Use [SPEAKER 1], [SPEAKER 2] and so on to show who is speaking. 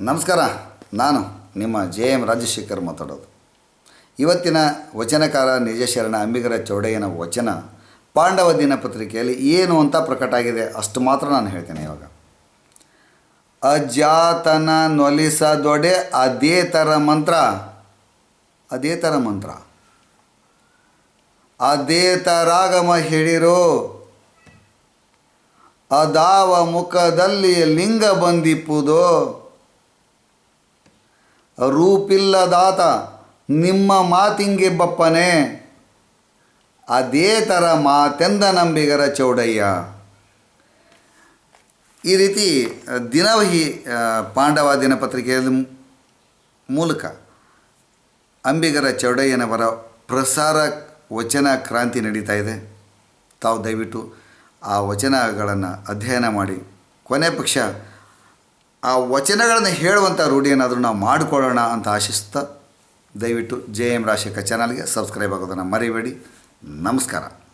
[SPEAKER 1] ನಮಸ್ಕಾರ, ನಾನು ನಿಮ್ಮ ಜೆ ಎಂ ರಾಜಶೇಖರ್ ಮಾತಾಡೋದು. ಇವತ್ತಿನ ವಚನಕಾರ ನಿಜಶರಣ ಅಂಬಿಗರ ಚೌಡಯ್ಯನ ವಚನ ಪಾಂಡವ ದಿನಪತ್ರಿಕೆಯಲ್ಲಿ ಏನು ಅಂತ ಪ್ರಕಟ ಆಗಿದೆ ಅಷ್ಟು ಮಾತ್ರ ನಾನು ಹೇಳ್ತೇನೆ ಇವಾಗ. ಅಜಾತನ ನೊಲಿಸದೊಡೆ ಅದೇ ಥರ ಮಂತ್ರ. ಅದೇ ಥರ ಮಂತ್ರ. ಅದೇ ತರಾಗಮ ಹೇಳಿರು ಅದಾವ ಮುಖದಲ್ಲಿ ಲಿಂಗ ಬಂದಿಪ್ಪುದೋ. ರೂಪಿಲ್ಲದಾತ, ನಿಮ್ಮ ಮಾತಿಂಗೆ ಬಪ್ಪನೆ. ಅದೇ ಥರ ಮಾತೆಂದ ನಂಬಿಗರ ಚೌಡಯ್ಯ. ಈ ರೀತಿ, ದಿನವಹಿ ಪಾಂಡವ ದಿನಪತ್ರಿಕೆಯ ಮೂಲಕ ಅಂಬಿಗರ ಚೌಡಯ್ಯನವರ ಪ್ರಸಾರ ವಚನ ಕ್ರಾಂತಿ ನಡೀತಾ ಇದೆ. ತಾವು ದಯವಿಟ್ಟು ಆ ವಚನಗಳನ್ನು ಅಧ್ಯಯನ ಮಾಡಿ. ಕೊನೆ ಪಕ್ಷ ಆ ವಚನಗಳನ್ನು ಹೇಳುವಂಥ ರೂಢಿಯನ್ನಾದರೂ ನಾವು ಮಾಡಿಕೊಳ್ಳೋಣ ಅಂತ ಆಶಿಸ್ತಾ ದಯವಿಟ್ಟು ಜೆ ಎಂ ರಾಶಿಕ ಚಾನಲ್ಗೆ ಸಬ್ಸ್ಕ್ರೈಬ್ ಆಗೋದನ್ನು ಮರಿಬೇಡಿ. ನಮಸ್ಕಾರ.